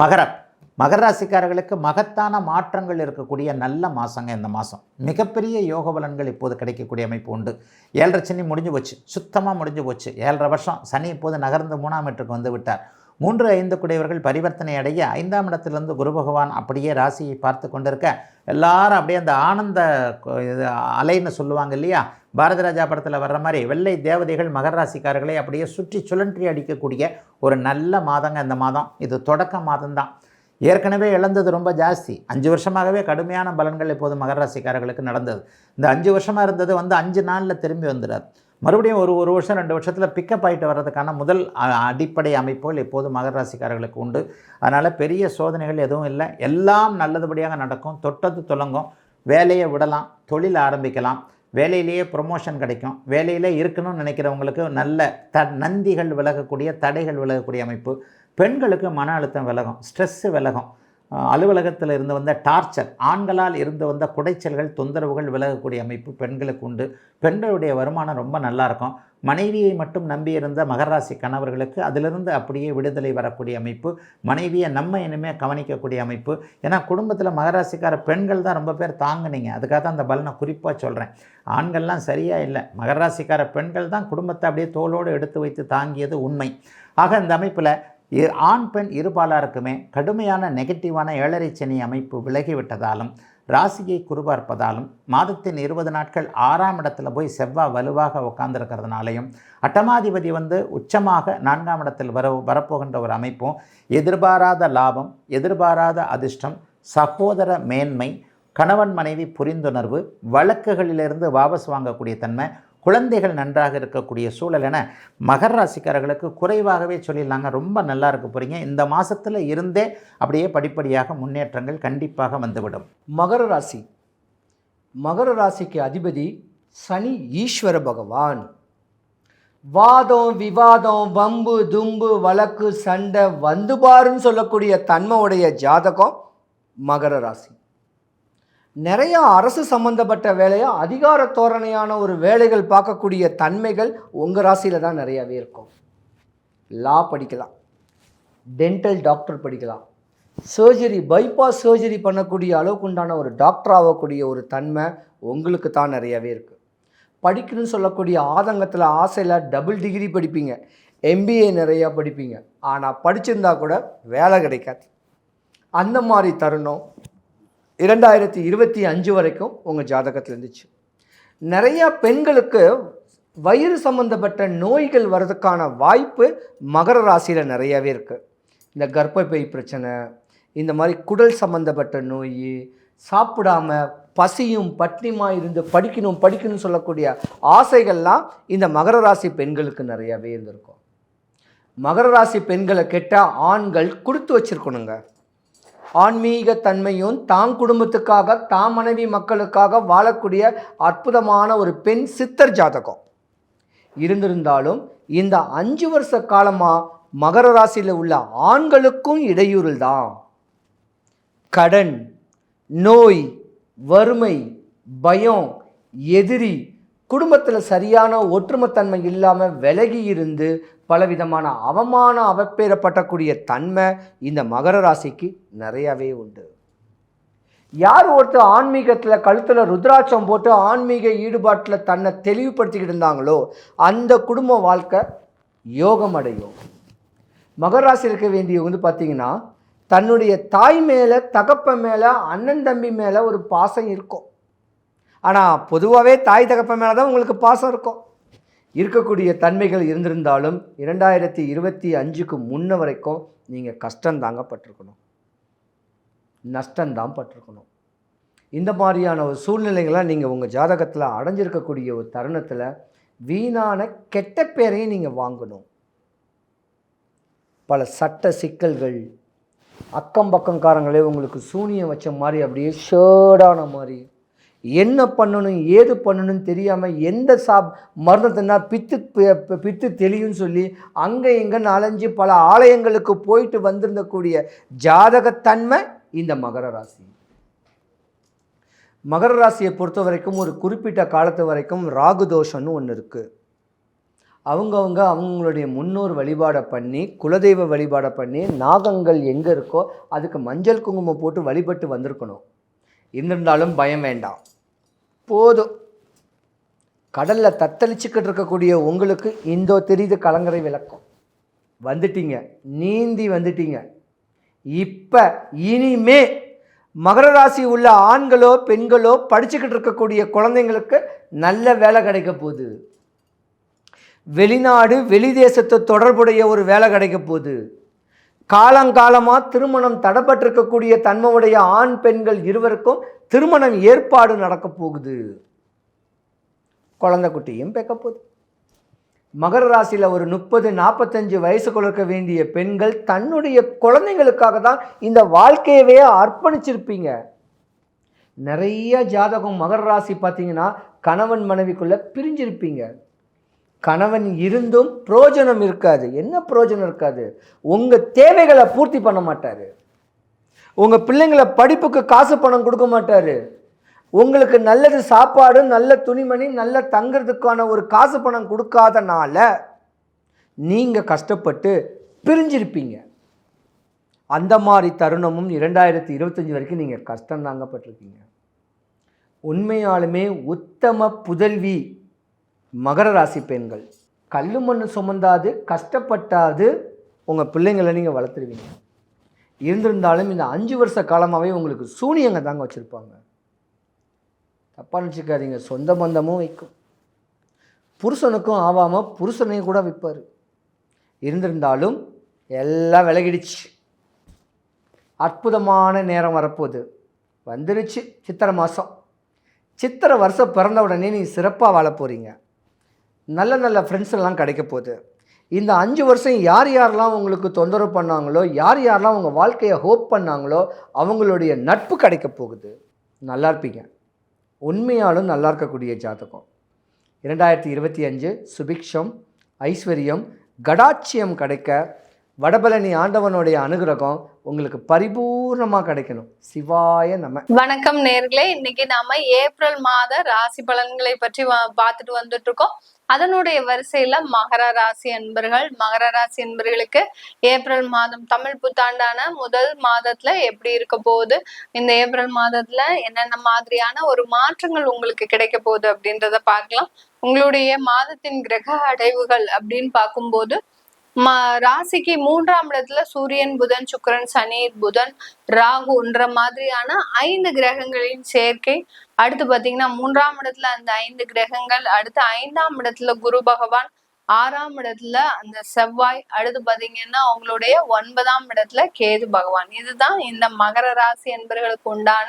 மகரம். மகர ராசிக்காரர்களுக்கு மகத்தான மாற்றங்கள் இருக்கக்கூடிய நல்ல மாதங்க இந்த மாதம் மிகப்பெரிய யோக பலன்கள் இப்போது கிடைக்கக்கூடிய அமைப்பு உண்டு. ஏழரை சனி முடிஞ்சு போச்சு. சுத்தமாக முடிஞ்சு போச்சு. ஏழரை வருஷம். சனி இப்போது நகர்ந்து மூணாம் மீட்டருக்கு வந்து விட்டார். மூன்று ஐந்து குடையவர்கள் பரிவர்த்தனை அடைய ஐந்தாம் இடத்திலிருந்து குரு பகவான் அப்படியே ராசியை பார்த்து கொண்டிருக்க எல்லாரும் அப்படியே அந்த ஆனந்த இது அலைன்னு சொல்லுவாங்க இல்லையா? பாரத ராஜா படத்தில் வர்ற மாதிரி வெள்ளை தேவதைகள் மகர ராசிக்காரர்களை அப்படியே சுற்றி சுழன்றி அடிக்கக்கூடிய ஒரு நல்ல மாதங்க இந்த மாதம். இது தொடக்க மாதம்தான். ஏற்கனவே இழந்தது ரொம்ப ஜாஸ்தி. அஞ்சு வருஷமாகவே கடுமையான பலன்கள் இப்போது மகர ராசிக்காரர்களுக்கு நடந்தது. இந்த அஞ்சு வருஷமாக இருந்தது வந்து அஞ்சு நாளில் திரும்பி வந்துடாது மறுபடியும் ஒரு ஒரு வருஷம் ரெண்டு வருஷத்தில் பிக்கப் ஆகிட்டு வர்றதுக்கான முதல் அடிப்படை அமைப்புகள் எப்போதும் மகர ராசிக்காரர்களுக்கு உண்டு. அதனால் பெரிய சோதனைகள் எதுவும் இல்லை. எல்லாம் நல்லதுபடியாக நடக்கும். தொட்டது துலங்கும். வேலையை விடலாம். தொழில் ஆரம்பிக்கலாம். வேலையிலேயே ப்ரொமோஷன் கிடைக்கும். வேலையில் இருக்கணும்னு நினைக்கிறவங்களுக்கு நல்ல த நந்திகள் விலகக்கூடிய தடைகள் விலகக்கூடிய அமைப்பு. பெண்களுக்கு மன அழுத்தம் விலகும். ஸ்ட்ரெஸ்ஸு விலகும். அலுவலகத்தில் இருந்து வந்த டார்ச்சர் ஆண்களால் இருந்து வந்த குடைச்சல்கள் தொந்தரவுகள் விலகக்கூடிய அமைப்பு பெண்களுக்கு உண்டு. பெண்களுடைய வருமானம் ரொம்ப நல்லாயிருக்கும் மனைவியை மட்டும் நம்பியிருந்த மகராசி கணவர்களுக்கு அதிலிருந்து அப்படியே விடுதலை வரக்கூடிய அமைப்பு. மனைவியை நம்ம இனிமேல் கவனிக்கக்கூடிய அமைப்பு. ஏன்னா குடும்பத்தில் மகராசிக்கார பெண்கள் தான் ரொம்ப பேர் தாங்குனீங்க. அதுக்காக தான் அந்த பலனை குறிப்பாக சொல்கிறேன் ஆண்கள்லாம் சரியாக இல்லை. மகராசிக்கார பெண்கள் தான் குடும்பத்தை அப்படியே தோளோடு எடுத்து வைத்து தாங்கியது உண்மை. ஆக இந்த அமைப்பில் ஆண் பெண் இருபாலாருக்குமே கடுமையான நெகட்டிவான ஏழரை சனி அமைப்பு விலகிவிட்டதாலும் ராசியை குறுபார்ப்பதாலும் மாதத்தின் இருபது நாட்கள் ஆறாம் இடத்துல போய் செவ்வாய் வலுவாக உட்கார்ந்துருக்கிறதுனாலையும் அட்டமாதிபதி வந்து உச்சமாக நான்காம் இடத்தில் வர வரப்போகின்ற ஒரு அமைப்பும் எதிர்பாராத லாபம் எதிர்பாராத அதிர்ஷ்டம் சகோதர மேன்மை கணவன் மனைவி புரிந்துணர்வு வழக்குகளிலிருந்து வாபஸ் வாங்கக்கூடிய தன்மை குழந்தைகள் நன்றாக இருக்கக்கூடிய சூழல் என மகர ராசிக்காரர்களுக்கு குறைவாகவே சொல்லிடலாங்க. ரொம்ப நல்லா இருக்க போகிறீங்க இந்த மாதத்தில் இருந்தே அப்படியே படிப்படியாக முன்னேற்றங்கள் கண்டிப்பாக வந்துவிடும். மகர ராசி. மகர ராசிக்கு அதிபதி சனி ஈஸ்வர பகவான். வாதம் விவாதம் வம்பு தும்பு வழக்கு சண்டை வந்து பாருன்னு சொல்லக்கூடிய தன்மையுடைய ஜாதகம் மகர ராசி. நிறையா அரசு சம்மந்தப்பட்ட வேலையை அதிகார தோரணையான ஒரு வேலைகள் பார்க்கக்கூடிய தன்மைகள் உங்கள் ராசியில் தான் நிறையாவே இருக்கும். லா படிக்கலாம். டென்டல் டாக்டர் படிக்கலாம். சர்ஜரி பைபாஸ் சர்ஜரி பண்ணக்கூடிய அளவுக்கு உண்டான ஒரு டாக்டர் ஆகக்கூடிய ஒரு தன்மை உங்களுக்கு தான் நிறையாவே இருக்குது படிக்கணும்னு சொல்லக்கூடிய ஆதங்கத்தில் ஆசையில் டபுள் டிகிரி படிப்பீங்க. எம்பிஏ நிறையா படிப்பீங்க. ஆனால் படிச்சிருந்தா கூட வேலை கிடைக்காது. அந்த மாதிரி தருணம் இரண்டாயிரத்தி இருபத்தி அஞ்சு வரைக்கும் உங்கள் ஜாதகத்தில் இருந்துச்சு. நிறையா பெண்களுக்கு வயிறு சம்பந்தப்பட்ட நோய்கள் வர்றதுக்கான வாய்ப்பு மகர ராசியில் நிறையாவே இருக்குது இந்த கர்ப்பப்பை பிரச்சனை இந்த மாதிரி குடல் சம்பந்தப்பட்ட நோய் சாப்பிடாம பசியும் பட்டினியுமா இருந்து படிக்கணும் படிக்கணும்னு சொல்லக்கூடிய ஆசைகள்லாம் இந்த மகர ராசி பெண்களுக்கு நிறையாவே இருந்திருக்கும். மகர ராசி பெண்களை கெட்டால் ஆண்கள் கொடுத்து வச்சிருக்கணுங்க. ஆன்மீக தன்மையும் தான் குடும்பத்துக்காக தாம் மனைவி மக்களுக்காக வாழக்கூடிய அற்புதமான ஒரு பெண் சித்தர் ஜாதகம். இருந்திருந்தாலும் இந்த அஞ்சு வருஷ காலமாக மகர ராசியில் உள்ள ஆண்களுக்கும் இடையூறு தான். கடன் நோய் வறுமை பயம் எதிரி குடும்பத்தில் சரியான ஒற்றுமைத்தன்மை இல்லாமல் விலகி இருந்து பலவிதமான அவமான அவப்பேறப்பட்டக்கூடிய தன்மை இந்த மகர ராசிக்கு நிறையவே உண்டு. யார் ஒருத்தர் ஆன்மீகத்தில் கழுத்தில் ருத்ராட்சம் போட்டு ஆன்மீக ஈடுபாட்டில் தன்னை தெளிவுபடுத்திக்கிட்டு இருந்தாங்களோ அந்த குடும்ப வாழ்க்கை யோகம் அடையும் மகர ராசி இருக்க வேண்டிய வந்து பார்த்தீங்கன்னா தன்னுடைய தாய் மேலே தகப்பன் மேலே அண்ணன் தம்பி மேலே ஒரு பாசம் இருக்கும். ஆனால் பொதுவாகவே தாய் தகப்பன் மேலே தான் உங்களுக்கு பாசம் இருக்கும். இருக்கக்கூடிய தன்மைகள் இருந்திருந்தாலும் இரண்டாயிரத்தி இருபத்தி அஞ்சுக்கு முன்ன வரைக்கும் நீங்கள் கஷ்டந்தாங்க பட்டிருக்கணும். நஷ்டந்தான் பட்டிருக்கணும். இந்த மாதிரியான ஒரு சூழ்நிலைகள்லாம் நீங்கள் உங்கள் ஜாதகத்தில் அடைஞ்சிருக்கக்கூடிய ஒரு தருணத்தில் வீணான கெட்ட பேரையும் நீங்கள் வாங்கணும். பல சட்ட சிக்கல்கள் அக்கம் பக்கம்காரங்களே உங்களுக்கு சூனியம் வச்ச மாதிரி அப்படியே ஷேர்டான மாதிரி என்ன பண்ணணும் ஏது பண்ணணும்னு தெரியாமல் எந்த சாப் மருந்தத்தினா பித்து பித்து தெளியும்னு சொல்லி அங்கே இங்கே அலைஞ்சு பல ஆலயங்களுக்கு போயிட்டு வந்திருந்தக்கூடிய ஜாதகத்தன்மை இந்த மகர ராசி. மகர ராசியை பொறுத்த வரைக்கும் ஒரு குறிப்பிட்ட காலத்து வரைக்கும் ராகு தோஷம்னு ஒன்று இருக்குது அவங்கவுங்க அவங்களுடைய முன்னோர் வழிபாடை பண்ணி குலதெய்வ வழிபாடை பண்ணி நாகங்கள் எங்கே இருக்கோ அதுக்கு மஞ்சள் குங்குமம் போட்டு வழிபட்டு வந்திருக்கணும். இருந்திருந்தாலும் பயம் வேண்டாம். போதும். கடலில் தத்தளிச்சுக்கிட்டு இருக்கக்கூடிய உங்களுக்கு இந்தோ தெரியுது கலங்கரை விளக்கம். வந்துட்டீங்க. நீந்தி வந்துட்டீங்க. இப்போ இனிமே மகர ராசி உள்ள ஆண்களோ பெண்களோ படிச்சுக்கிட்டு இருக்கக்கூடிய குழந்தைங்களுக்கு நல்ல வேலை கிடைக்க போகுது. வெளிநாடு வெளி தேசத்து தொடர்புடைய ஒரு வேலை கிடைக்க போகுது. காலங்காலமாக திருமணம் தடைப்பட்டிருக்கக்கூடிய தன்மையுடைய ஆண் பெண்கள் இருவருக்கும் திருமணம் ஏற்பாடு நடக்க போகுது. குழந்தை குட்டியும் பிறக்க போகுது. மகர ராசியில் ஒரு முப்பது நாற்பத்தஞ்சு வயசுக்குள்ள இருக்க வேண்டிய பெண்கள் தன்னுடைய குழந்தைங்களுக்காக தான் இந்த வாழ்க்கையவே அர்ப்பணிச்சிருப்பீங்க. நிறைய ஜாதகம் மகர ராசி பார்த்தீங்கன்னா கணவன் மனைவிக்குள்ளே பிரிஞ்சிருப்பீங்க. கணவன் இருந்தும் புரோஜனம் இருக்காது. என்ன புரோஜனம் இருக்காது? உங்கள் தேவைகளை பூர்த்தி பண்ண மாட்டார். உங்கள் பிள்ளைங்களை படிப்புக்கு காசு பணம் கொடுக்க மாட்டார். உங்களுக்கு நல்லது சாப்பாடு நல்ல துணிமணி நல்ல தங்குறதுக்கான ஒரு காசு பணம் கொடுக்காதனால நீங்கள் கஷ்டப்பட்டு பிரிஞ்சிருப்பீங்க. அந்த மாதிரி தருணமும் இரண்டாயிரத்தி இருபத்தஞ்சி வரைக்கும் நீங்கள் கஷ்டம் தாங்கப்பட்டிருக்கீங்க. உண்மையாலுமே உத்தம புதல்வி மகர ராசி பெண்கள் கல்லு மண்ணு சுமந்தாது கஷ்டப்பட்டாது உங்கள் பிள்ளைங்களை நீங்கள் வளர்த்துருவீங்க. இருந்திருந்தாலும் இந்த அஞ்சு வருஷ காலமாகவே உங்களுக்கு சூனியங்க தாங்க வச்சுருப்பாங்க. தப்பாக நினச்சிக்காதீங்க. சொந்த பந்தமும் வைக்கும். புருஷனுக்கும் ஆவாமல் புருஷனையும் கூட விற்பார் இருந்திருந்தாலும் எல்லாம் விலகிடுச்சு. அற்புதமான நேரம் வரப்போகுது. வந்துருச்சு சித்திரை மாதம் சித்திரை வருஷம் பிறந்த உடனே நீங்கள் சிறப்பாக வாழ போகிறீங்க நல்ல நல்ல ஃப்ரெண்ட்ஸ் எல்லாம் கிடைக்க போகுது. இந்த அஞ்சு வருஷம் யார் யாரெல்லாம் உங்களுக்கு தொந்தரவு பண்ணாங்களோ யார் யாரெல்லாம் உங்கள் வாழ்க்கையை ஹோப் பண்ணாங்களோ அவங்களுடைய நட்பு கிடைக்க போகுது. நல்லா இருப்பீங்க. உண்மையாலும் நல்லா இருக்கக்கூடிய ஜாதகம். இரண்டாயிரத்தி இருபத்தி அஞ்சு சுபிக்ஷம் ஐஸ்வர்யம் கடாட்சியம் கிடைக்க வடபழனி ஆண்டவனுடைய அனுகிரகம் உங்களுக்கு பரிபூர்ணமாக கிடைக்கணும். சிவாய நம்ம வணக்கம் நேர்களே. இன்னைக்கு நாம ஏப்ரல் மாத ராசி பலன்களை பற்றி வா- பார்த்துட்டு வந்துட்டு இருக்கோம் அதனுடைய வரிசையில மகர ராசி அன்பர்கள் மகர ராசி அன்பர்களுக்கு ஏப்ரல் மாதம் தமிழ் புத்தாண்டான முதல் மாதத்துல எப்படி இருக்க போகுது? இந்த ஏப்ரல் மாதத்துல என்னென்ன மாதிரியான ஒரு மாற்றங்கள் உங்களுக்கு கிடைக்க போகுது அப்படின்றத பார்க்கலாம். உங்களுடைய மாதத்தின் கிரக அடைவுகள் அப்படின்னு பார்க்கும்போது ராசிக்கு மூன்றாம் இடத்துல சூரியன் புதன் சுக்ரன் சனி புதன் ராகுன்ற மாதிரியான ஐந்து கிரகங்களின் சேர்க்கை. அடுத்து பாத்தீங்கன்னா மூன்றாம் இடத்துல அந்த ஐந்து கிரகங்கள் அடுத்து ஐந்தாம் இடத்துல குரு பகவான் ஆறாம் இடத்துல அந்த செவ்வாய் அடுத்து பாத்தீங்கன்னா அவங்களுடைய ஒன்பதாம் இடத்துல கேது பகவான். இதுதான் இந்த மகர ராசி என்பர்களுக்கு உண்டான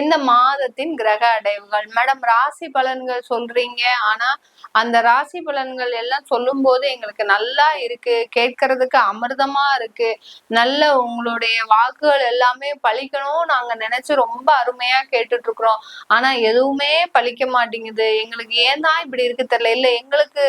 இந்த மாதத்தின் கிரக அடைவுகள். மேடம் ராசி பலன்கள் சொல்றீங்க. ஆனா அந்த ராசி பலன்கள் எல்லாம் சொல்லும் போது எங்களுக்கு நல்லா இருக்கு. கேட்கறதுக்கு அமிர்தமா இருக்கு. நல்ல உங்களுடைய வாக்குகள் எல்லாமே பழிக்கணும் நாங்க நினைச்சு ரொம்ப அருமையா கேட்டுட்டு இருக்கிறோம் ஆனா எதுவுமே பழிக்க மாட்டேங்குது. எங்களுக்கு ஏன் தான் இப்படி இருக்கு தெரியல. இல்ல எங்களுக்கு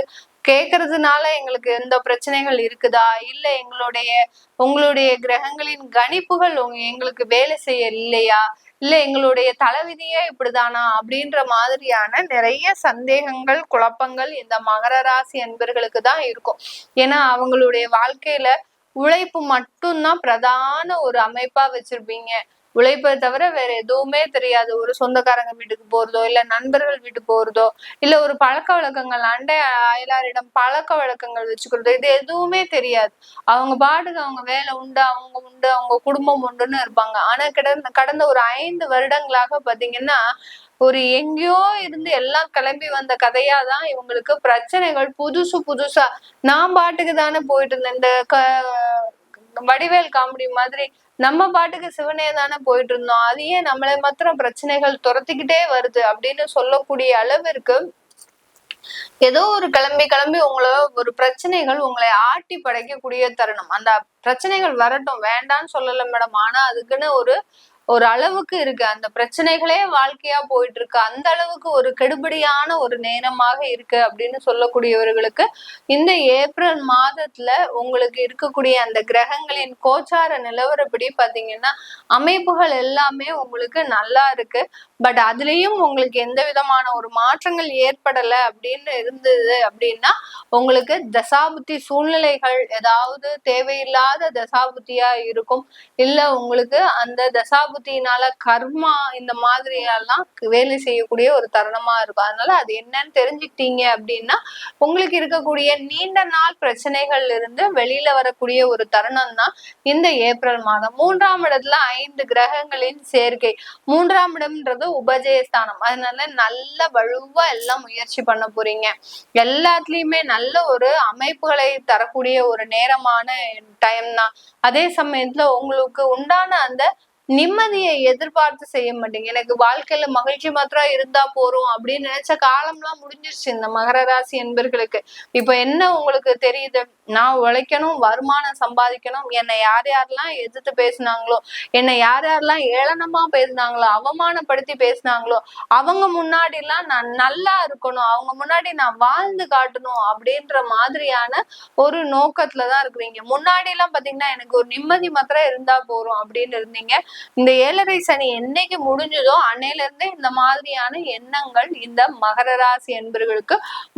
கேக்குறதுனால எங்களுக்கு எந்த பிரச்சனைகள் இருக்குதா? இல்ல எங்களுடைய உங்களுடைய கிரகங்களின் கணிப்புகள் உங்க- எங்களுக்கு வேலை செய்ய இல்லையா? இல்ல எங்களுடைய தலைவிதியே இப்படிதானா? அப்படின்ற மாதிரியான நிறைய சந்தேகங்கள் குழப்பங்கள் இந்த மகர ராசி என்பர்களுக்கு தான் இருக்கும். ஏன்னா அவங்களுடைய வாழ்க்கையில உழைப்பு மட்டும்தான் பிரதான ஒரு அமைப்பா வச்சிருப்பீங்க. உழைப்பை தவிர வேற எதுவுமே தெரியாது. ஒரு சொந்தக்காரங்க வீட்டுக்கு போறதோ இல்ல நண்பர்கள் வீட்டுக்கு போறதோ இல்ல ஒரு பழக்க வழக்கங்கள் அண்டை அயலாரிடம் பழக்க வழக்கங்கள் வச்சுக்கிறதோ இது எதுவுமே தெரியாது. அவங்க பாட்டுக்கு அவங்க வேலை உண்டு அவங்க உண்டு அவங்க குடும்பம் உண்டுன்னு இருப்பாங்க. ஆனா கிடந்த கடந்த ஒரு ஐந்து வருடங்களாக பாத்தீங்கன்னா ஒரு எங்கேயோ இருந்து எல்லாம் கிளம்பி வந்த கதையா தான் இவங்களுக்கு பிரச்சனைகள் புதுசு புதுசா. நான் பாட்டுக்கு தானே போயிட்டு இருந்தேன். இந்த க வடிவேல் காமெடி மாதிரி நம்ம பாட்டுக்கு சிவனே தானே போயிட்டு இருந்தோம். அது ஏன் நம்மளை மாத்திரம் பிரச்சனைகள் துரத்திக்கிட்டே வருது அப்படின்னு சொல்லக்கூடிய அளவிற்கு ஏதோ ஒரு கிளம்பி கிளம்பி உங்களை ஒரு பிரச்சனைகள் உங்களை ஆட்டி படைக்கக்கூடிய தருணம். அந்த பிரச்சனைகள் வரட்டும். வேண்டாம்னு சொல்லல மேடம். ஆனா அதுக்குன்னு ஒரு ஒரு அளவுக்கு இருக்கு. அந்த பிரச்சனைகளே வாழ்க்கையா போயிட்டு இருக்கு அந்த அளவுக்கு ஒரு கெடுபடியான ஒரு நேரமாக இருக்கு அப்படின்னு சொல்லக்கூடியவர்களுக்கு இந்த ஏப்ரல் மாதத்துல உங்களுக்கு இருக்கக்கூடிய அந்த கிரகங்களின் கோச்சார நிலவரப்படி பாத்தீங்கன்னா அமைப்புகள் எல்லாமே உங்களுக்கு நல்லா இருக்கு. பட் அதுலயும் உங்களுக்கு எந்த விதமான ஒரு மாற்றங்கள் ஏற்படல அப்படின்னு இருந்தது அப்படின்னா உங்களுக்கு தசாபுத்தி சூழ்நிலைகள் ஏதாவது தேவையில்லாத தசாபுத்தியா இருக்கும். இல்ல உங்களுக்கு அந்த தசாபுத்தியினால கர்மா இந்த மாதிரியெல்லாம் வேலை செய்யக்கூடிய ஒரு தருணமா இருக்கும். அதனால அது என்னன்னு தெரிஞ்சுக்கிட்டீங்க அப்படின்னா உங்களுக்கு இருக்கக்கூடிய நீண்ட நாள் பிரச்சனைகள்ல இருந்து வெளியில வரக்கூடிய ஒரு தருணம் தான் இந்த ஏப்ரல் மாதம். மூன்றாம் இடத்துல ஐந்து கிரகங்களின் சேர்க்கை. மூன்றாம் இடம்ன்றது உபஜயஸ்தானம். அதனால நல்ல வலுவா எல்லாம் முயற்சி பண்ண போறீங்க. எல்லாத்துலயுமே நல்ல ஒரு அமைப்புகளை தரக்கூடிய ஒரு நேரமான டைம் தான். அதே சமயத்துல உங்களுக்கு உண்டான அந்த நிம்மதியை எதிர்பார்த்து செய்ய மாட்டீங்க. எனக்கு வாழ்க்கையில மகிழ்ச்சி மாத்திரம் இருந்தா போறோம் அப்படின்னு நினைச்ச காலம்லாம் முடிஞ்சிருச்சு இந்த மகர ராசி என்பர்களுக்கு. இப்ப என்ன உங்களுக்கு தெரியுது? நான் உழைக்கணும் வருமானம் சம்பாதிக்கணும் என்னை யார் யாரெல்லாம் எதிர்த்து பேசுனாங்களோ என்னை யார் யாரெல்லாம் ஏளனமா பேசுனாங்களோ அவமானப்படுத்தி பேசுனாங்களோ அவங்க முன்னாடி எல்லாம் நான் நல்லா இருக்கணும் அவங்க முன்னாடி நான் வாழ்ந்து காட்டணும் அப்படின்ற மாதிரியான ஒரு நோக்கத்துல தான் இருக்கிறீங்க. முன்னாடி எல்லாம் பாத்தீங்கன்னா எனக்கு ஒரு நிம்மதி மாத்திரம் இருந்தா போறோம் அப்படின்னு இருந்தீங்க. இந்த ஏழரை சனி என்னைக்கு முடிஞ்சதோ அன்னையில இருந்தே இந்த மாதிரியான எண்ணங்கள் இந்த மகர ராசி என்பர்களுக்கு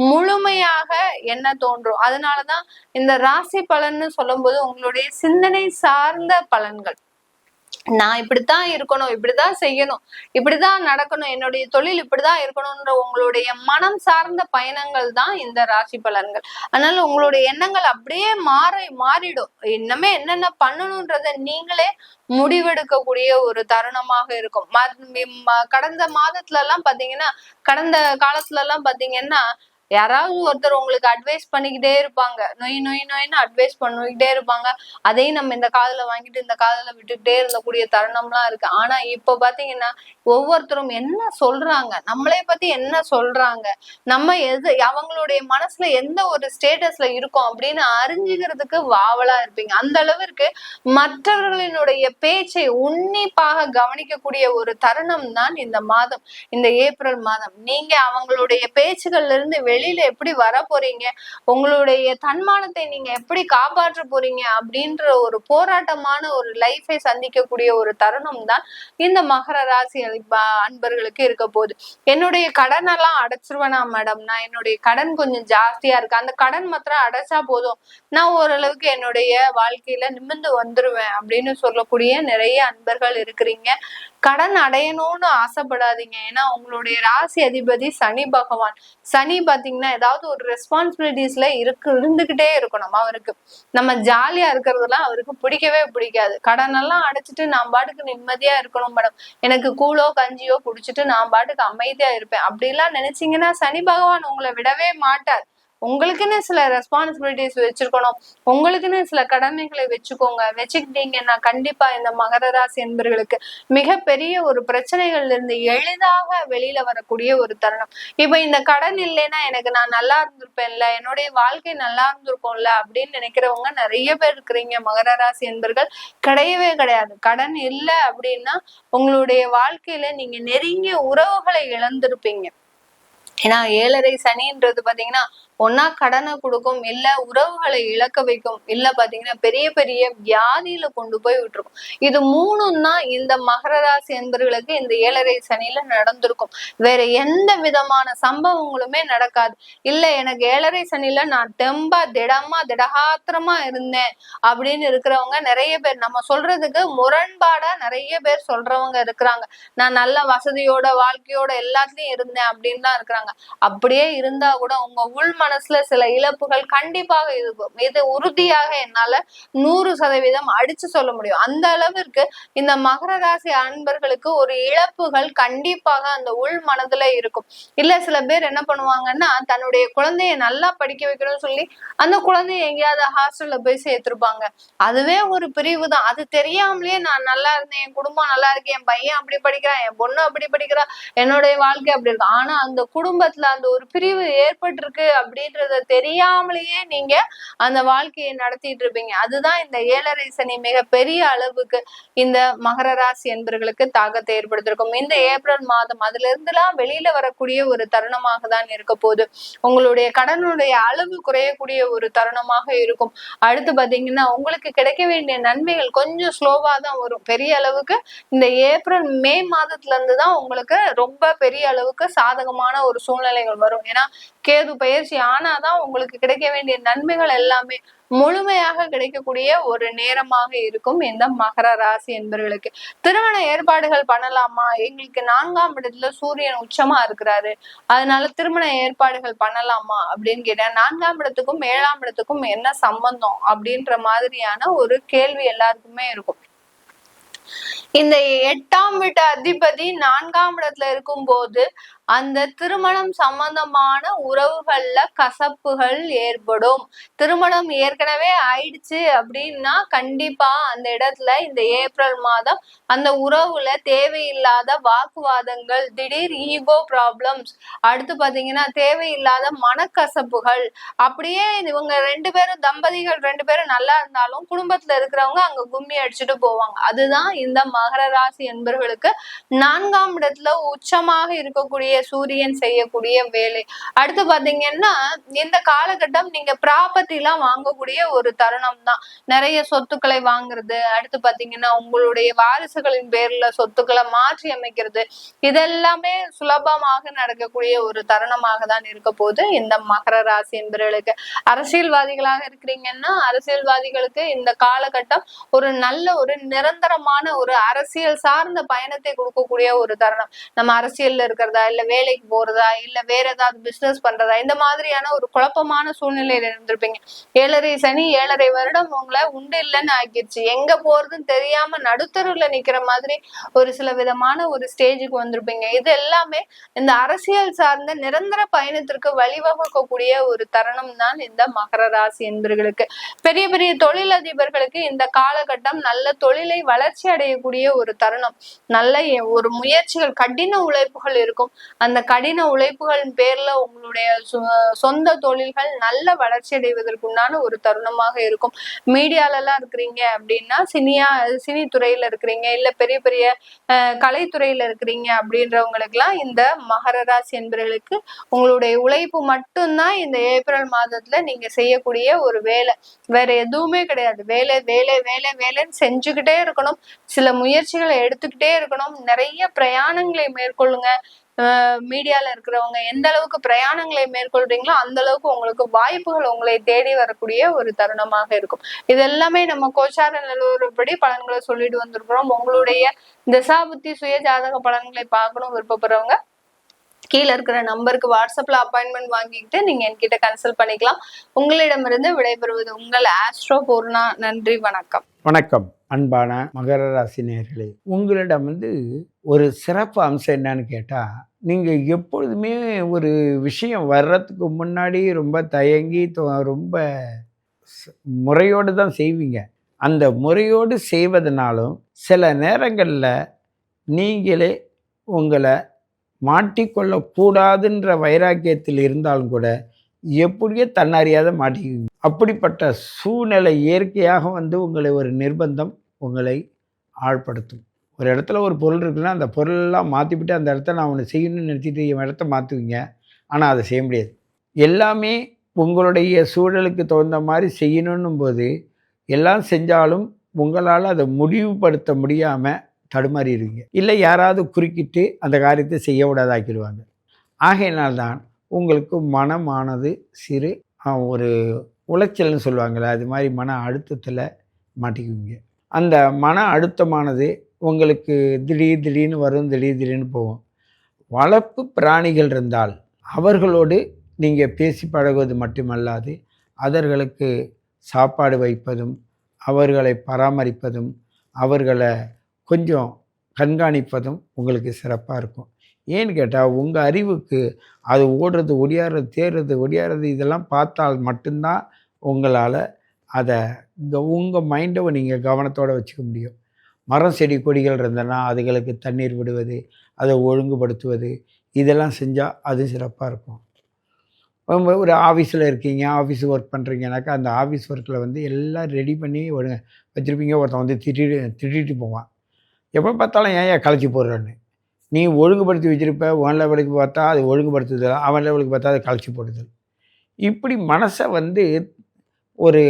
முழுமையாக என்ன தோன்றும். அதனாலதான் இந்த ராசி பலன்னு சொல்லும்போது உங்களுடைய சிந்தனை சார்ந்த பலன்கள். நான் இப்படித்தான் இருக்கணும் இப்படிதான் செய்யணும் இப்படிதான் நடக்கணும் என்னுடைய தொழில் இப்படிதான் இருக்கணும்ன்ற உங்களுடைய மனம் சார்ந்த பயணங்கள் தான் இந்த ராசி பலன்கள். அதனால உங்களுடைய எண்ணங்கள் அப்படியே மாற மாறிடும். இன்னமே என்னென்ன பண்ணணும்ன்றத நீங்களே முடிவெடுக்கக்கூடிய ஒரு தருணமாக இருக்கும். ம- கடந்த மாதத்துல எல்லாம் பாத்தீங்கன்னா கடந்த காலத்துல எல்லாம் பாத்தீங்கன்னா யாராவது ஒருத்தர் உங்களுக்கு அட்வைஸ் பண்ணிக்கிட்டே இருப்பாங்க. நொய் நொய் நொயின்னு அட்வைஸ் பண்ணிக்கிட்டே இருப்பாங்க. அதையும் நம்ம இந்த காதுல வாங்கிட்டு இந்த காதுல விட்டுக்கிட்டே இருந்தக்கூடிய தருணம்லாம் இருக்கு. ஆனா இப்ப பாத்தீங்கன்னா ஒவ்வொருத்தரும் என்ன சொல்றாங்க? நம்மளே பத்தி என்ன சொல்றாங்க? நம்ம எது அவங்களுடைய மனசுல எந்த ஒரு ஸ்டேட்டஸ்ல இருக்கோம் அப்படின்னு அறிஞ்சுக்கிறதுக்கு வாவலா இருப்பீங்க. அந்த அளவிற்கு மற்றவர்களினுடைய பேச்சை உன்னிப்பாக கவனிக்கக்கூடிய ஒரு தருணம் தான் இந்த மாதம். இந்த ஏப்ரல் மாதம். நீங்க அவங்களுடைய பேச்சுகள்ல இருந்து வெளியில எப்படி வர போறீங்க உங்களுடைய தன்மானத்தை நீங்க எப்படி காப்பாற்ற போறீங்க? அப்படின்ற ஒரு போராட்டமான ஒரு லைஃபை சந்திக்கக்கூடிய ஒரு தருணம் தான் இந்த மகர ராசி அன்பர்களுக்கு இருக்க போகுது. என்னுடைய கடன் எல்லாம் அடைச்சிருவேனா மேடம் நான் என்னுடைய கடன் கொஞ்சம் ஜாஸ்தியா இருக்கு. அந்த கடன் மாத்திரம் அடைச்சா போதும். நான் ஓரளவுக்கு என்னுடைய வாழ்க்கையில நிமிர்ந்து வந்துருவேன் அப்படின்னு சொல்லக்கூடிய நிறைய அன்பர்கள் இருக்கிறீங்க. கடன் அடையணும்னு ஆசைப்படாதீங்க. ஏன்னா உங்களுடைய ராசி அதிபதி சனி பகவான். சனி பாத்தீங்கன்னா ஏதாவது ஒரு ரெஸ்பான்சிபிலிட்டிஸ்ல இருக்கு இருந்துகிட்டே இருக்கணும் அவருக்கு. நம்ம ஜாலியா இருக்கிறதுலாம் அவருக்கு பிடிக்கவே பிடிக்காது. கடன் எல்லாம் அடைச்சிட்டு நான் பாட்டுக்கு நிம்மதியா இருக்கணும் மேடம். எனக்கு கூழோ கஞ்சியோ குடிச்சிட்டு நான் பாட்டுக்கு அமைதியா இருப்பேன். அப்படிலாம் நினைச்சீங்கன்னா சனி பகவான் உங்களை விடவே மாட்டார். உங்களுக்குன்னு சில ரெஸ்பான்சிபிலிட்டிஸ் வச்சிருக்கணும். உங்களுக்குன்னு சில கடமைகளை வச்சுக்கோங்க. வச்சுக்கிட்டீங்கன்னா கண்டிப்பா இந்த மகர ராசி என்பர்களுக்கு மிகப்பெரிய ஒரு பிரச்சனைகள்ல இருந்து எளிதாக வெளியில வரக்கூடிய ஒரு தருணம். இப்ப இந்த கடன் இல்லைன்னா எனக்கு நான் நல்லா இருந்திருப்பேன்ல என்னுடைய வாழ்க்கை நல்லா இருந்திருக்கும்ல அப்படின்னு நினைக்கிறவங்க நிறைய பேர் இருக்கிறீங்க. மகர ராசி என்பர்கள் கிடையவே கிடையாது. கடன் இல்லை அப்படின்னா உங்களுடைய வாழ்க்கையில நீங்க நெருங்கிய உறவுகளை இழந்திருப்பீங்க. ஏன்னா ஏழரை சனின்றது பாத்தீங்கன்னா ஒன்னா கடனை கொடுக்கும் இல்ல உறவுகளை இழக்க வைக்கும் இல்ல பாத்தீங்கன்னா பெரிய பெரிய வியாதியில கொண்டு போய் விட்டுருக்கும். இது மூணும் தான் இந்த மகர ராசி என்பர்களுக்கு இந்த ஏழரை சனியில நடந்திருக்கும். வேற எந்த விதமான சம்பவங்களுமே நடக்காது. இல்ல எனக்கு ஏழரை சனியில நான் தெம்பா திடமா திடகாத்திரமா இருந்தேன் அப்படின்னு இருக்கிறவங்க நிறைய பேர் நம்ம சொல்றதுக்கு முரண்பாடா நிறைய பேர் சொல்றவங்க இருக்கிறாங்க. நான் நல்ல வசதியோட வாழ்க்கையோட எல்லாத்துலயும் இருந்தேன் அப்படின்னு தான் இருக்கிறாங்க. அப்படியே இருந்தா கூட உங்க உள் மனசுல சில இழப்புகள் கண்டிப்பாக இருக்கும் இது உறுதியாக என்னால நூறு சதவீதம் அடிச்சு சொல்ல முடியும். அந்த அளவிற்கு இந்த மகர ராசி அன்பர்களுக்கு ஒரு இழப்புகள் கண்டிப்பாக அந்த உள் மனதுல இருக்கும். இல்ல சில பேர் என்ன பண்ணுவாங்கன்னா தன்னுடைய குழந்தைய நல்லா படிக்க வைக்கணும்னு சொல்லி அந்த குழந்தைய எங்கேயாவது ஹாஸ்டல்ல போய் சேர்த்திருப்பாங்க. அதுவே ஒரு பிரிவு தான் அது தெரியாமலேயே நான் நல்லா இருந்தேன் என் குடும்பம் நல்லா இருக்கு என் பையன் அப்படி படிக்கிறான் என் பொண்ணு அப்படி படிக்கிறா என்னுடைய வாழ்க்கை அப்படி இருக்கு. ஆனா அந்த குடும்பத்துல அந்த ஒரு பிரிவு ஏற்பட்டிருக்கு அப்படின்றத தெரியாமலேயே நீங்க அந்த வாழ்க்கையை நடத்திட்டு இருப்பீங்க. அதுதான் இந்த ஏழரை சனி மிகப்பெரிய அளவுக்கு இந்த மகர ராசி என்பர்களுக்கு தாக்கத்தை ஏற்படுத்திருக்கும் இந்த ஏப்ரல் மாதம் அதுல இருந்துலாம் வெளியில வரக்கூடிய ஒரு தருணமாக தான் இருக்க போகுது. உங்களுடைய கடனுடைய அளவு குறையக்கூடிய ஒரு தருணமாக இருக்கும். அடுத்து பாத்தீங்கன்னா உங்களுக்கு கிடைக்க வேண்டிய நன்மைகள் கொஞ்சம் ஸ்லோவா தான் வரும். பெரிய அளவுக்கு இந்த ஏப்ரல் மே மாதத்துல இருந்து தான் உங்களுக்கு ரொம்ப பெரிய அளவுக்கு சாதகமான ஒரு சூழ்நிலைகள் வரும். ஏன்னா கேது பயிற்சி ஆனாதான் உங்களுக்கு கிடைக்க வேண்டிய நன்மைகள் எல்லாமே முழுமையாக கிடைக்கக்கூடிய ஒரு நேரமாக இருக்கும் இந்த மகர ராசி என்பவர்களுக்கு திருமண ஏற்பாடுகள் பண்ணலாமா? எங்களுக்கு நான்காம் இடத்துல சூரியன் உச்சமா இருக்கிறாரு. அதனால திருமண ஏற்பாடுகள் பண்ணலாமா அப்படின்னு கேட்டா நான்காம் இடத்துக்கும் ஏழாம் இடத்துக்கும் என்ன சம்பந்தம் அப்படின்ற மாதிரியான ஒரு கேள்வி எல்லாருக்குமே இருக்கும். இந்த எட்டாம் வீட்டு அதிபதி நான்காம் இடத்துல இருக்கும் போது அந்த திருமணம் சம்பந்தமான உறவுகள்ல கசப்புகள் ஏற்படும். திருமணம் ஏற்கனவே ஆயிடுச்சு அப்படின்னா கண்டிப்பா அந்த இடத்துல இந்த ஏப்ரல் மாதம் அந்த உறவுல தேவையில்லாத வாக்குவாதங்கள் திடீர் ஈகோ ப்ராப்ளம்ஸ் அடுத்து பாத்தீங்கன்னா தேவையில்லாத மனக்கசப்புகள். அப்படியே இவங்க ரெண்டு பேரும் தம்பதிகள் ரெண்டு பேரும் நல்லா இருந்தாலும் குடும்பத்துல இருக்கிறவங்க அங்க கும்மி அடிச்சுட்டு போவாங்க. அதுதான் இந்த மா மகர ராசி என்பர்களுக்கு நான்காம் இடத்துல உச்சமாக இருக்கக்கூடிய சூரியன் செய்யக்கூடிய வேலை. அடுத்து பாத்தீங்கன்னா இந்த காலகட்டம் நீங்க ப்ராப்பர்ட்டி எல்லாம் வாங்கக்கூடிய ஒரு தருணம் தான் நிறைய சொத்துக்களை வாங்குறது அடுத்து பாத்தீங்கன்னா உங்களுடைய வாரிசுகளின் பேர்ல சொத்துக்களை மாற்றி அமைக்கிறது இதெல்லாமே சுலபமாக நடக்கக்கூடிய ஒரு தருணமாக தான் இருக்க போது இந்த மகர ராசி என்பவர்களுக்கு அரசியல்வாதிகளாக இருக்கிறீங்கன்னா அரசியல்வாதிகளுக்கு இந்த காலகட்டம் ஒரு நல்ல ஒரு நிரந்தரமான ஒரு அரசியல் சார்ந்த பயணத்தை கொடுக்கக்கூடிய ஒரு தருணம். நம்ம அரசியல்ல இருக்கிறதா இல்ல வேலைக்கு போறதா இல்ல வேற ஏதாவது பிசினஸ் பண்றதா இந்த மாதிரியான ஒரு குழப்பமான சூழ்நிலையில இருந்திருப்பீங்க. ஏழரை சனி ஏழரை வருடம் உங்களை உண்டு இல்லைன்னு ஆக்கிடுச்சு எங்க போறதுன்னு தெரியாம நடுத்தருல நிக்கிற மாதிரி ஒரு சில விதமான ஒரு ஸ்டேஜுக்கு வந்திருப்பீங்க. இது எல்லாமே இந்த அரசியல் சார்ந்த நிரந்தர பயணத்திற்கு வழிவகுக்கக்கூடிய ஒரு தருணம் தான் இந்த மகர ராசி என்பர்களுக்கு. பெரிய பெரிய தொழிலதிபர்களுக்கு இந்த காலகட்டம் நல்ல தொழிலை வளர்ச்சி அடையக்கூடிய ஒரு தருணம். நல்ல ஒரு முயற்சிகள் கடின உழைப்புகள் இருக்கும். அந்த கடின உழைப்புகள் பேர்ல உங்களுடைய சொந்த தொழில்கள் நல்ல வளர்ச்சி அடைவதற்குண்டான ஒரு தருணமாக இருக்கும். மீடியால எல்லாம் இருக்கிறீங்க அப்படின்னா சினியா சினி துறையில இருக்கிறீங்க இல்ல பெரிய பெரிய அஹ், கலைத்துறையில இருக்கிறீங்க அப்படின்றவங்களுக்குலாம் இந்த மகர ராசி என்பவர்களுக்கு உங்களுடைய உழைப்பு மட்டும்தான் இந்த ஏப்ரல் மாதத்துல நீங்க செய்யக்கூடிய ஒரு வேலை. வேற எதுவுமே கிடையாது. வேலை வேலை வேலை வேலைன்னு செஞ்சுக்கிட்டே இருக்கணும். சில முயற்சிகளை எடுத்துக்கிட்டே இருக்கணும். நிறைய பிரயாணங்களை மேற்கொள்ளுங்க. மீடியால இருக்கிறவங்க எந்த அளவுக்கு பிரயாணங்களை மேற்கொள்றீங்களோ அந்த அளவுக்கு உங்களுக்கு வாய்ப்புகள் உங்களை தேடி வரக்கூடிய ஒரு தருணமாக இருக்கும். இது எல்லாமே நம்ம கோச்சார நிலவரப்படி பலன்களை சொல்லிட்டு வந்திருக்கிறோம். உங்களுடைய திசாபுத்தி சுய ஜாதக பலன்களை பார்க்கணும் விருப்பப்படுறவங்க கீழே இருக்கிற நம்பருக்கு வாட்ஸ்அப்ல அப்பாயின்மெண்ட் வாங்கிக்கிட்டு நீங்க என்கிட்ட கன்சல்ட் பண்ணிக்கலாம். உங்களிடமிருந்து விடைபெறுவது உங்கள் ஆஸ்ட்ரோ பூர்ணா. நன்றி வணக்கம். வணக்கம். அன்பான மகர ராசி நேர்களே உங்களிடம் வந்து ஒரு சிறப்பு அம்சம் என்னன்னு கேட்டால் நீங்கள் எப்பொழுதுமே ஒரு விஷயம் வர்றதுக்கு முன்னாடி ரொம்ப தயங்கி தொ- ரொம்ப முறையோடு தான் செய்வீங்க. அந்த முறையோடு செய்வதனாலும் சில நேரங்களில் நீங்களே உங்களை மாட்டிக்கொள்ளக்கூடாதுன்ற வைராக்கியத்தில் இருந்தாலும் கூட எப்படியோ தன்னறியாத மாட்டிக்குவீங்க. அப்படிப்பட்ட சூழ்நிலை இயற்கையாக வந்து உங்களை ஒரு நிர்பந்தம் உங்களை ஆழ்படுத்தும். ஒரு இடத்துல ஒரு பொருள் இருக்குன்னா அந்த பொருளெல்லாம் மாற்றிவிட்டு அந்த இடத்த நான் ஒன்று செய்யணும்னு நினச்சிட்டு என் இடத்த மாற்றுவீங்க ஆனால் அதை செய்ய முடியாது. எல்லாமே உங்களுடைய சூழலுக்கு தகுந்த மாதிரி செய்யணுன்னும் போது எல்லாம் செஞ்சாலும் உங்களால் அதை முடிவுபடுத்த முடியாமல் தடுமாறிடுவீங்க இல்லை யாராவது குறுக்கிட்டு அந்த காரியத்தை செய்ய விடாதாக்கிடுவாங்க ஆகையினால்தான் உங்களுக்கு மனமானது சிறு ஒரு உளைச்சல்னு சொல்லுவாங்கள்ல அது மாதிரி மன அழுத்தத்தில் மாட்டிக்குவீங்க. அந்த மன அழுத்தமானது உங்களுக்கு திடீர் திடீர்னு வரும் திடீர் திடீர்னு போகும். வளர்ப்பு பிராணிகள் இருந்தால் அவர்களோடு நீங்கள் பேசி பழகுவது மட்டுமல்லாது அவர்களுக்கு சாப்பாடு வைப்பதும் அவர்களை பராமரிப்பதும் அவர்களை கொஞ்சம் கண்காணிப்பதும் உங்களுக்கு சிறப்பாக இருக்கும். ஏன்னு கேட்டால் உங்கள் அறிவுக்கு அது ஓடுறது ஒடியாடுறது தேடுறது ஒடியாடுறது இதெல்லாம் பார்த்தால் மட்டும்தான் உங்களால் அதை உங்கள் மைண்டை நீங்கள் கவனத்தோடு வச்சுக்க முடியும். மரம் செடி கொடிகள் இருந்தனா அதுகளுக்கு தண்ணீர் விடுவது அதை ஒழுங்குபடுத்துவது இதெல்லாம் செஞ்சால் அது சிறப்பாக இருக்கும். ஒரு- ஒரு ஆஃபீஸில் இருக்கீங்க ஆஃபீஸ் ஒர்க் பண்ணுறீங்கனாக்கா அந்த ஆஃபீஸ் ஒர்க்கில் வந்து எல்லாம் ரெடி பண்ணி ஒழுங்க வச்சுருப்பீங்க ஒருத்தன் வந்து திட்டிட்டு திட்டிட்டு போவான். எப்போ பார்த்தாலும் ஏன் ஏன் கலைச்சி நீ ஒழுங்குபடுத்தி வச்சுருப்ப உன் லெவலுக்கு பார்த்தா அது ஒழுங்குபடுத்துதல் அவன் லெவலுக்கு பார்த்தா அது கலைச்சி போடுதல். இப்படி மனசை வந்து ஒரு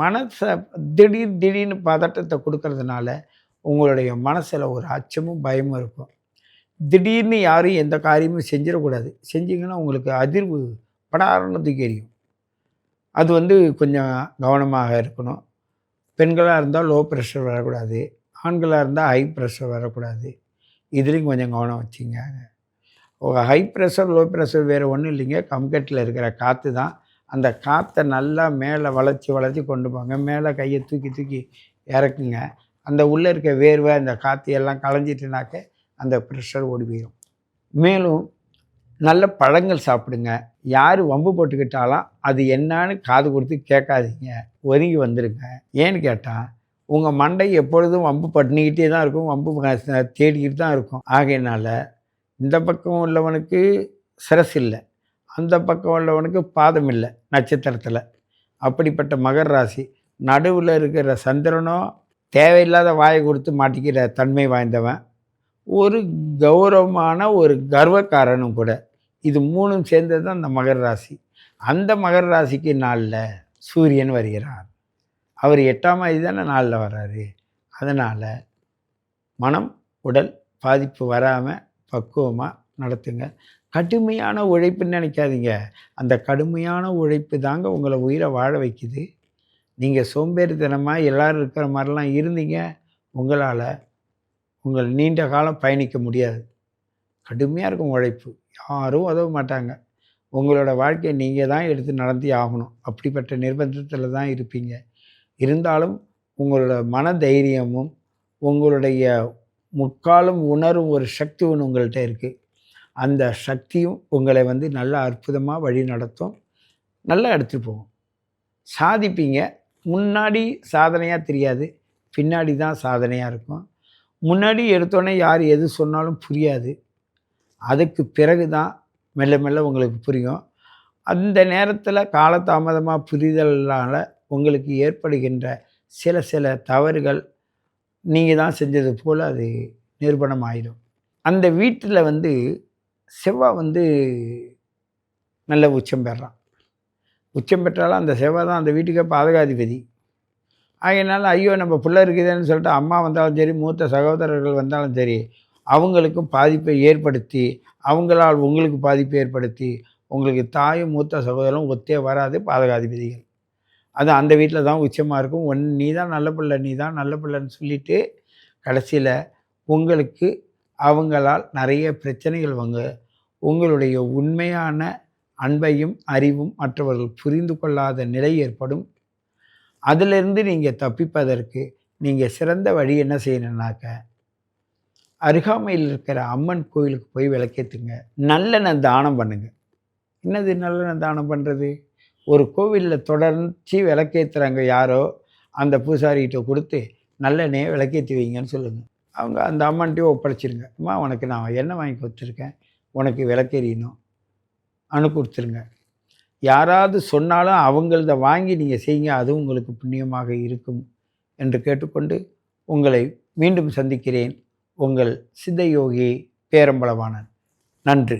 மனசை திடீர் திடீர்னு பதட்டத்தை கொடுக்கறதுனால உங்களுடைய மனசில் ஒரு அச்சமும் பயமும் இருக்கும். திடீர்னு யாரும் எந்த காரியமும் செஞ்சிடக்கூடாது. செஞ்சீங்கன்னா உங்களுக்கு அதிர்வு படாரணத்துக்கு எரியும் அது வந்து கொஞ்சம் கவனமாக இருக்கணும். பெண்களாக இருந்தால் லோ ப்ரெஷர் வரக்கூடாது. ஆண்களாக இருந்தால் ஹை ப்ரெஷர் வரக்கூடாது. இதுலேயும் கொஞ்சம் கவனம் வச்சுங்க. ஹை ப்ரெஷர் லோ ப்ரெஷர் வேறு ஒன்றும் இல்லைங்க. கம்கட்டில் இருக்கிற காற்று தான். அந்த காற்றை நல்லா மேலே வளைச்சி வளைச்சி கொண்டு போங்க. மேலே கையை தூக்கி தூக்கி இறக்குங்க. அந்த உள்ளே இருக்க வேர்வை அந்த காற்று எல்லாம் களைஞ்சிட்டுனாக்க அந்த ப்ரெஷர் ஓடி போயிடும் மேலும் நல்ல பழங்கள் சாப்பிடுங்க. யார் வம்பு போட்டுக்கிட்டாலும் அது என்னான்னு காது கொடுத்து கேட்காதீங்க. ஒதுங்கி வந்துடுங்க ஏன்னு கேட்டால் உங்கள் மண்டை எப்பொழுதும் வம்பு பண்ணிக்கிட்டே தான் இருக்கும். வம்பு தேடிக்கிட்டு தான் இருக்கும். ஆகையினால இந்த பக்கம் உள்ளவனுக்கு சிரஸ் இல்லை. அந்த பக்கம் உள்ளவனுக்கு பாதம் இல்லை நட்சத்திரத்தில். அப்படிப்பட்ட மகர் ராசி நடுவில் இருக்கிற சந்திரனோ தேவையில்லாத வாயை கொடுத்து மாட்டிக்கிற தன்மை வாய்ந்தவன் ஒரு கௌரவமான ஒரு கர்வக்காரனும் கூட. இது மூணும் சேர்ந்தது தான் அந்த மகர ராசி. அந்த மகர ராசிக்கு நாளில் சூரியன் வருகிறார். அவர் எட்டாம் தேதி தானே நாளில் வர்றாரு. அதனால் மனம் உடல் பாதிப்பு வராமல் பக்குவமாக நடத்துங்க. கடுமையான உழைப்புன்னு நினைக்காதீங்க. அந்த கடுமையான உழைப்பு தாங்க உங்களை உயிரை வாழ வைக்குது. நீங்கள் சோம்பேறித்தனமாக எல்லோரும் இருக்கிற மாதிரிலாம் இருந்தீங்க உங்களால் உங்கள் நீண்ட காலம் பயணிக்க முடியாது. கடுமையாக இருக்கும் உழைப்பு. யாரும் உதவ மாட்டாங்க. உங்களோட வாழ்க்கையை நீங்கள் தான் எடுத்து நடத்தி ஆகணும். அப்படிப்பட்ட நிர்பந்தத்தில் தான் இருப்பீங்க. இருந்தாலும் உங்களோட மன தைரியமும் உங்களுடைய முக்காலும் உணரும் ஒரு சக்தி ஒன்று உங்கள்கிட்ட இருக்குது அந்த சக்தியும் உங்களை வந்து நல்லா அற்புதமாக வழி நடத்தும். நல்லா எடுத்துகிட்டு போகும். சாதிப்பீங்க. முன்னாடி சாதனையாக தெரியாது. பின்னாடி தான் சாதனையாக இருக்கும். முன்னாடி எடுத்தோடனே யார் எது சொன்னாலும் புரியாது. அதுக்கு பிறகு தான் மெல்ல மெல்ல உங்களுக்கு புரியும். அந்த நேரத்தில் காலதாமதமாக புரிதலால் உங்களுக்கு ஏற்படுகின்ற சில சில தவறுகள் நீங்கள் தான் செஞ்சது போல் அது நிரூபணம் ஆயிடும் அந்த வீட்டில் வந்து செவ்வாய் வந்து நல்ல உச்சம் பெறான். உச்சம் பெற்றாலும் அந்த செவ்வாய் தான் அந்த வீட்டுக்கே பாதகாதிபதி. ஆகையினால ஐயோ நம்ம பிள்ளை இருக்குதுன்னு சொல்லிட்டு அம்மா வந்தாலும் சரி மூத்த சகோதரர்கள் வந்தாலும் சரி அவங்களுக்கும் பாதிப்பை ஏற்படுத்தி அவங்களால் உங்களுக்கு பாதிப்பை ஏற்படுத்தி உங்களுக்கு தாயும் மூத்த சகோதரரும் ஒத்தே வராது பாதகாதிபதிகள். அது அந்த வீட்டில் தான் உச்சமாக இருக்கும். ஒன் நீ தான் நல்ல பிள்ளை நீ தான் நல்ல பிள்ளைன்னு சொல்லிவிட்டு கடைசியில் உங்களுக்கு அவங்களால் நிறைய பிரச்சனைகள் வாங்க. உங்களுடைய உண்மையான அன்பையும் அறிவும் மற்றவர்கள் புரிந்து கொள்ளாத நிலை ஏற்படும். அதிலிருந்து நீங்கள் தப்பிப்பதற்கு நீங்கள் சிறந்த வழி என்ன செய்யணுன்னாக்க அருகாமையில் இருக்கிற அம்மன் கோயிலுக்கு போய் விளக்கேற்றுங்க நல்லெண்ணெய் தானம் பண்ணுங்க. என்னது நல்லெண்ண தானம் பண்ணுறது ஒரு கோவிலில் தொடர்ச்சி விளக்கேற்றுறாங்க யாரோ அந்த பூசாரிகிட்ட கொடுத்து நல்லெண்ணெயை விளக்கேற்றி வைங்கன்னு சொல்லுங்கள் அவங்க அந்த அம்மன்ட்டையும் ஒப்படைச்சிருங்க. அம்மா உனக்கு நான் எண்ணெய் வாங்கி கொடுத்துருக்கேன். உனக்கு விளக்கெறியணும் அனு கொடுத்துருங்க. யாராவது சொன்னாலும் அவங்களத வாங்கி நீங்கள் செய்யுங்க. அதுவும் உங்களுக்கு புண்ணியமாக இருக்கும் என்று கேட்டுக்கொண்டு உங்களை மீண்டும் சந்திக்கிறேன். உங்கள் சித்தயோகி பேரம்பலவானன் நன்றி.